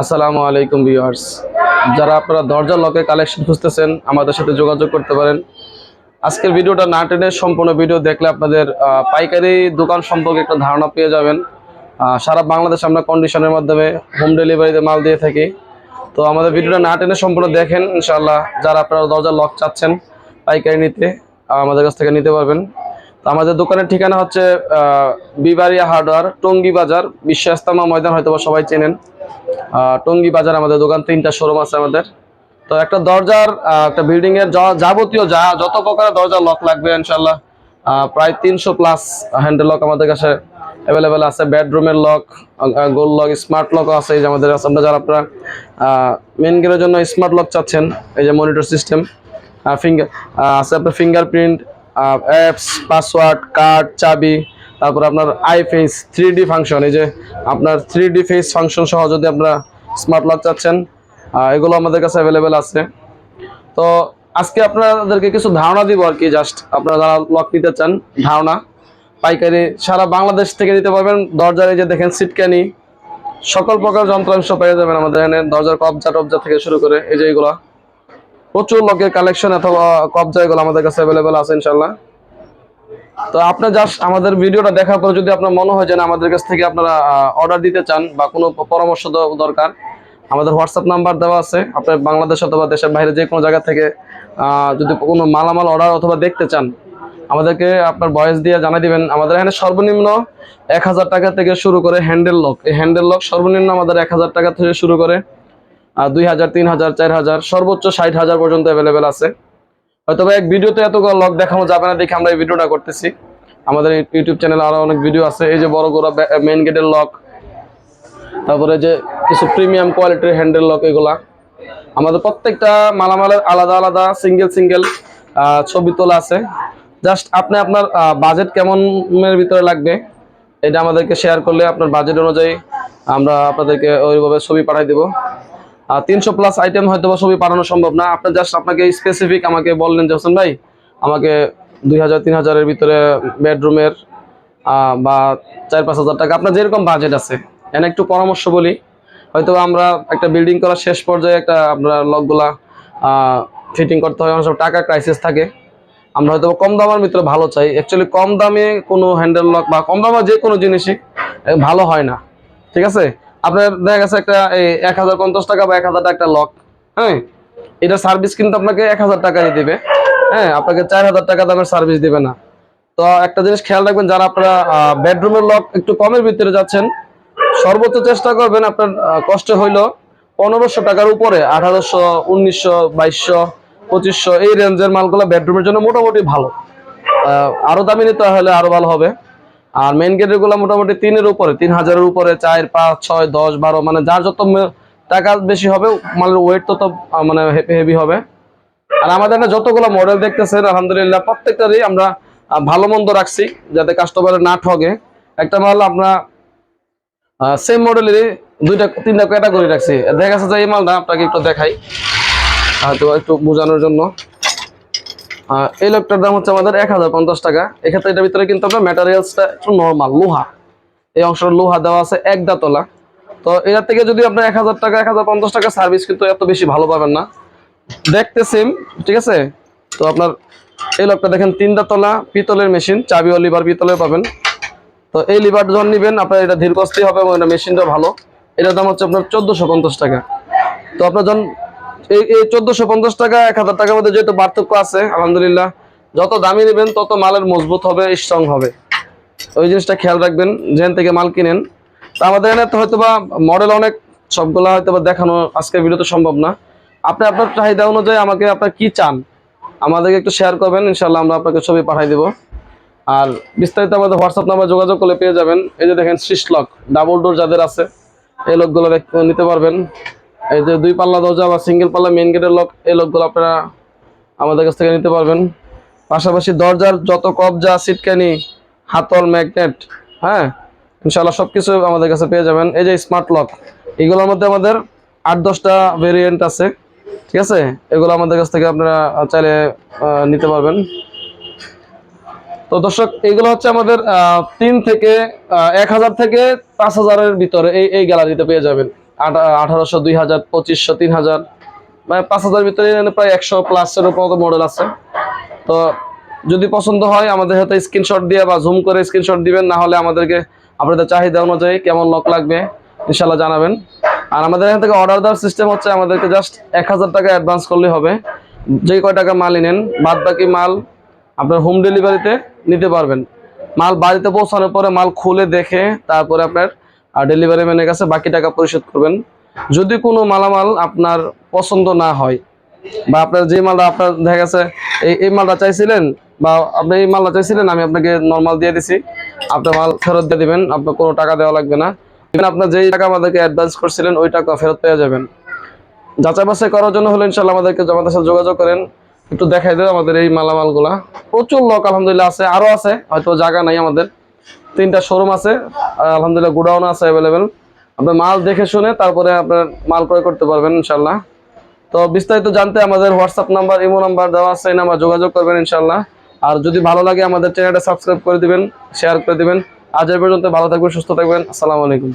আসসালামু আলাইকুম ভিউয়ার্স। যারা আপনারা দরজা লকে কালেকশন খুঁজতেছেন, আমাদের সাথে যোগাযোগ করতে পারেন। আজকের ভিডিওটা না টেনে সম্পূর্ণ ভিডিও দেখলে আপনাদের পাইকারি দোকান সম্পর্কে একটা ধারণা পেয়ে যাবেন। সারা বাংলাদেশ আমরা কন্ডিশনের মাধ্যমে হোম ডেলিভারিতে মাল দিয়ে থাকি। তো আমাদের ভিডিওটা না টেনে সম্পূর্ণ দেখেন ইনশাল্লাহ যারা আপনারা দরজা লক চাচ্ছেন, পাইকারি নিতে আমাদের কাছ থেকে নিতে পারবেন। আমাদের দোকানের ঠিকানা হচ্ছে বিবারিয়া হার্ডওয়্যার টঙ্গী বাজার বিশ্ব ইস্তামা ময়দান হয়তো সবাই চেনেন। টঙ্গী বাজার আমাদের দোকান, তিনটা শোরুম আছে আমাদের। তো একটা দরজার একটা বিল্ডিং এর যাবতীয় যা, যত প্রকারের দরজার লক লাগবে ইনশাল্লাহ প্রায় তিনশো প্লাস হ্যান্ডেল লক আমাদের কাছে অ্যাভেলেবেল আছে। বেডরুমের লক গোল লক স্মার্ট লকও আছে, এই যে আমাদের আছে আমরা যারা আপনারা মেন গেটের জন্য স্মার্ট লক চাচ্ছেন, এই যে মনিটর সিস্টেম ফিঙ্গার আছে আপনার ফিঙ্গারপ্রিন্ট অ্যাপস পাসওয়ার্ড কার্ড চাবি, তারপর আপনার eye face three D function এই যে আপনার থ্রি ডি ফেস ফাংশন সহ যদি আপনারা স্মার্ট লক চাচ্ছেন এগুলো আমাদের কাছে অ্যাভেলেবেল আছে। তো আজকে আপনাদেরকে কিছু ধারণা দিব আর কি জাস্ট আপনারা যারা লক নিতে চান, ধারণা, পাইকারি সারা বাংলাদেশ থেকে নিতে পারবেন। দরজার এই যে দেখেন সিটকানি, সকল প্রকার যন্ত্রাংশ পেয়ে যাবেন আমাদের এখানে। দরজার কবজা টবজা থেকে শুরু করে, এই যে এগুলো। প্রচুর লকের কালেকশন অথবা কবজা এগুলো আমাদের কাছে অ্যাভেলেবেল আছে ইনশাল্লাহ তো আপনার জাস্ট আমাদের ভিডিওটা দেখার পর যদি আপনার মনে হয় যে আমাদের কাছ থেকে আপনারা অর্ডার দিতে চান বা কোনো পরামর্শ দরকার, আমাদের হোয়াটসঅ্যাপ নাম্বার দেওয়া আছে। আপনার বাংলাদেশ অথবা দেশের বাইরে যে কোনো জায়গা থেকে যদি কোনো মালামাল অর্ডার অথবা দেখতে চান, আমাদেরকে আপনার ভয়েস দিয়ে জানাই দিবেন। আমাদের এখানে সর্বনিম্ন এক হাজার টাকা থেকে শুরু করে হ্যান্ডেল লক এই হ্যান্ডেল লক সর্বনিম্ন আমাদের এক হাজার টাকা থেকে শুরু করে দুই হাজার, তিন হাজার, চার হাজার, সর্বোচ্চ ষাট হাজার পর্যন্ত অ্যাভেলেবেল আছে। হয়তো এক ভিডিওতে এতগুলো লক দেখানো যাবে না দেখে আমরা এই ভিডিওটা করতেছি। আমাদের ইউটিউব চ্যানেলে আরও অনেক ভিডিও আছে। এই যে বড় বড় মেইন গেটের লক তারপরে যে কিছু প্রিমিয়াম কোয়ালিটির হ্যান্ডেল লক এগুলা। আমাদের প্রত্যেকটা মালামালের আলাদা আলাদা সিঙ্গেল সিঙ্গেল ছবি তোলা আছে। জাস্ট আপনি আপনার বাজেট কেমনের ভিতরে লাগবে, এটা আমাদেরকে শেয়ার করলে আপনার বাজেট অনুযায়ী আমরা আপনাদেরকে ওইভাবে ছবি পাঠাই দেবো। আর তিনশো প্লাস আইটেম হয়তো বা ছবি পাঠানো সম্ভব না। আপনি জাস্ট আপনাকে স্পেসিফিক আমাকে বললেন যে, হোসেন ভাই, আমাকে দুই হাজার, তিন হাজারের ভিতরে বেডরুমের বা চার, পাঁচ হাজার টাকা। আপনার যেরকম বাজেট আছে। এনে একটু পরামর্শ বলি। হয়তো আমরা একটা বিল্ডিং করার শেষ পর্যায়ে একটা আপনার লকগুলা ফিটিং করতে হয়। অনেক সময় টাকা ক্রাইসিস থাকে। আমরা হয়তো কম দামের ভিতরে ভালো চাই। অ্যাকচুয়ালি কম দামে কোনো হ্যান্ডেল লক বা কম দামে যে কোনো জিনিসই ভালো হয় না। ঠিক আছে? আপনার দেখা গেছে একটা এক হাজার পঞ্চাশ টাকা বা এক হাজার টাকা লক হ্যাঁ? এটা সার্ভিস কিন্তু আপনাকে এক হাজার টাকাই দিবে হ্যাঁ? আপনাকে চার হাজার টাকা দামের সার্ভিস দিবে না। তো একটা জিনিস খেয়াল রাখবেন যারা আপনারা বেডরুমের লক একটু কমের ভিতরে যাচ্ছেন সর্বোচ্চ চেষ্টা করবেন আপনার কষ্ট হইল পনেরোশো টাকার উপরে আঠারোশো উনিশশো বাইশশো পঁচিশশো এই রেঞ্জের মালগুলো বেডরুমের জন্য মোটামুটি ভালো। আহ, আরও দামি নিতে হলে আরও ভালো হবে। আর মেইন গেটেরগুলো মোটামুটি তিনের উপরে, তিন হাজারের উপরে, চার, পাঁচ, ছয়, দশ, বারো মানে যার যত টাকা বেশি হবে, মালের ওয়েট তত মানে হেভি হবে। আর আমাদের যতগুলো মডেল দেখতেছেন, আলহামদুলিল্লাহ, প্রত্যেকটারই আমরা ভালো মন্দ রাখছি, যাতে কাস্টমারের না ঠগে। একটা মাল আমরা সেম মডেলেরই দুইটা, তিনটা ক্যাটাগরি রাখছি। দেখা যাচ্ছে যে এই মালটা আপনাকে একটু দেখাই। হয়তো একটু বোঝানোর জন্য। এই লোকটার দাম হচ্ছে আমাদের এক হাজার পঞ্চাশ টাকা। এক্ষেত্রে এটার ভিতরে কিন্তু আপনার ম্যাটেরিয়ালসটা একটু নর্মাল লোহা। এই অংশটা লোহা দেওয়া আছে এক দাতলা। তো এটার থেকে যদি আপনার এক হাজার টাকা, এক হাজার পঞ্চাশ টাকা সার্ভিস কিন্তু এত বেশি ভালো পাবেন না। দেখতে সেম ঠিক আছে? তো আপনার এই লোকটা দেখেন তিনটা তলা পিতলের মেশিন চাবি ও লিভার পিতলের পাবেন। তো এই লিভার যখন নেবেন, আপনার এটা ধীরকস্তি হবে এবং এটা মেশিনটা ভালো। এটার দাম হচ্ছে আপনার চোদ্দোশো পঞ্চাশ টাকা। তো আপনার যখন এই চোদ্দোশো পঞ্চাশ টাকা, এক হাজার টাকার মধ্যে যেহেতু পার্থক্য আছে, আলহামদুলিল্লাহ, যত দামি নেবেন, তত মালের মজবুত হবে স্ট্রং হবে। ওই জিনিসটা খেয়াল রাখবেন, যেখান থেকে মাল কিনেন। তো আমাদের এখানে হয়তো বা মডেল অনেক, সবগুলা হয়তো বা দেখানো আজকের ভিডিওতে সম্ভব না। আপনি আপনার চাহিদা অনুযায়ী আমাকে আপনার কি চান, আমাদেরকে একটু শেয়ার করবেন ইনশাল্লাহ আমরা আপনাকে ছবি পাঠাই দেবো। আর বিস্তারিত আমাদের হোয়াটসঅ্যাপ নাম্বার যোগাযোগ করলে পেয়ে যাবেন। এই যে দেখেন সিস লক ডাবল ডোর যাদের আছে, এই লকগুলো নিতে পারবেন। এই যে দুই পাল্লা দরজা বা সিঙ্গেল পাল্লা মেন গেটের লক এই লকগুলো আপনারা আমাদের কাছ থেকে নিতে পারবেন। পাশাপাশি দরজার যত কবজা সিটকানি হাতল ম্যাগনেট হ্যাঁ ইনশাল্লাহ সব কিছু আমাদের কাছে পেয়ে যাবেন। এই যে স্মার্ট লক এগুলোর মধ্যে আমাদের আট দশটা ভেরিয়েন্ট আছে, ঠিক আছে? এগুলো আমাদের কাছ থেকে আপনারা চাইলে নিতে পারবেন। তো দর্শক এইগুলো হচ্ছে আমাদের তিন থেকে এক হাজার থেকে পাঁচ হাজারের ভিতরে এই এই গ্যালারিতে পেয়ে যাবেন। আঠারোশো দুই হাজার পঁচিশশো তিন হাজার মানে পাঁচ হাজার ভিতরে প্রায় একশো প্লাসের উপর মডেল আছে। তো যদি পছন্দ হয়, আমাদের হাতে স্ক্রিনশট দিয়ে বা জুম করে স্ক্রিনশট দিবেন, না হলে আমাদেরকে আপনাদের চাহিদা অনুযায়ী কেমন লক লাগবে ইনশাল্লাহ জানাবেন। আর আমাদের এখান থেকে অর্ডার দেওয়ার সিস্টেম হচ্ছে আমাদেরকে জাস্ট এক হাজার টাকা অ্যাডভান্স করলেই হবে। যে কয় টাকা মালই নেন বাদ বাকি মাল আপনার হোম ডেলিভারিতে নিতে পারবেন। মাল বাড়িতে পৌঁছানোর পরে মাল খুলে দেখে, তারপরে আপনার ডেলিভারি ম্যানের কাছে বাকি টাকা পরিশোধ করবেন। যদি কোনো মালামাল আপনার পছন্দ না হয় বা আপনার যে মালটা আপনার, দেখা গেছে, এই এই মালটা চাইছিলেন বা আপনি এই মালটা চাইছিলেন, আমি আপনাকে নর্মাল দিয়ে দিছি। আপনার মাল ফেরত দিয়ে দিবেন, আপনার কোনো টাকা দেওয়া লাগবে না। আপনার যেই টাকা আমাদেরকে অ্যাডভান্স করছিলেন, ওই টাকা ফেরত পেয়ে যাবেন। যাচাই বাছাই করার জন্য হলে ইনশাল্লাহ আমাদেরকে আমাদের সাথে যোগাযোগ করেন। একটু দেখাই দেবো আমাদের এই মালামালগুলা। প্রচুর লোক আলহামদুলিল্লাহ আছে, আরও আছে, হয়তো জায়গা নাই আমাদের। তিনটা শোরুম আছে আলহামদুলিল্লাহ গোডাউন আছে অ্যাভেলেবেল আপনার মাল দেখে শুনে তারপরে আপনার মাল ক্রয় করতে পারবেন ইনশাল্লাহ তো বিস্তারিত জানতে আমাদের হোয়াটসঅ্যাপ নাম্বার ইমো নাম্বার দেওয়া আছে, এই নাম্বার যোগাযোগ করবেন ইনশাল্লাহ আর যদি ভালো লাগে আমাদের চ্যানেলটা সাবস্ক্রাইব করে দিবেন শেয়ার করে দিবেন। আজ পর্যন্ত ভালো থাকবেন, সুস্থ থাকবেন। আসসালামু আলাইকুম।